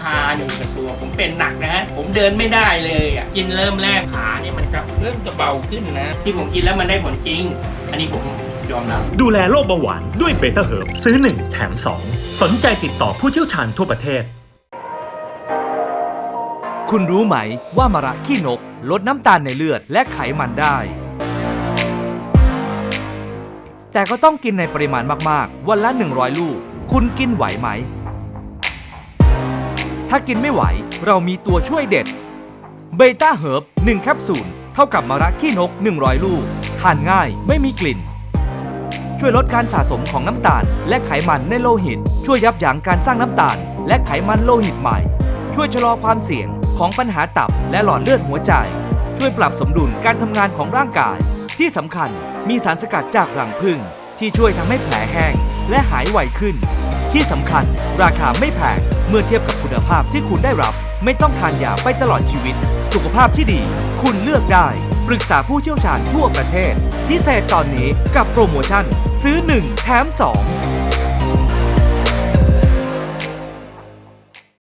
ทาอยู่กับตัว ผมเป็นหนักนะฮะผมเดินไม่ได้เลยอะกินเริ่มแรกขาเนี่ยมันจะเริ่มจะเบาขึ้นนะ ที่ผมกินแล้วมันได้ผลจริง อันนี้ผมยอมรับดูแลโรคเบาหวานด้วยเบต้าเฮิร์บซื้อ 1 แถม 2 สนใจติดต่อผู้เชี่ยวชาญทั่วประเทศ คุณรู้ไหมว่ามะระขี้นก ลดน้ำตาลในเลือดและไขมันได้ แต่ก็ต้องกินในปริมาณมาก ๆ วันละ 100 ลูก คุณกินไหวไหม ถ้ากินไม่ไหว เรามีตัวช่วยเด็ดเบต้าเฮิร์บ1แคปซูลเท่ากับมะระขี้นก 100 ลูก ทานง่ายไม่มีกลิ่น ช่วยลดการสะสมของน้ำตาล และไขมันในโลหิต ช่วยยับยั้งการสร้างน้ำตาล และไขมันโลหิตใหม่ ช่วยชะลอความเสี่ยงของปัญหาตับและหลอดเลือดหัวใจ ช่วยปรับสมดุลการทำงานของร่างกาย ที่สำคัญมีสารสกัดจากรังผึ้งที่ช่วยทำให้แผลแห้งและหายไวขึ้น ที่สำคัญราคาไม่แพง เมื่อเทียบกับคุณภาพที่คุณได้รับ ไม่ต้องทานยาไปตลอดชีวิต สุขภาพที่ดี คุณเลือกได้ ปรึกษาผู้เชี่ยวชาญทั่วประเทศ พิเศษตอนนี้กับโปรโมชั่น ซื้อ 1 แถม 2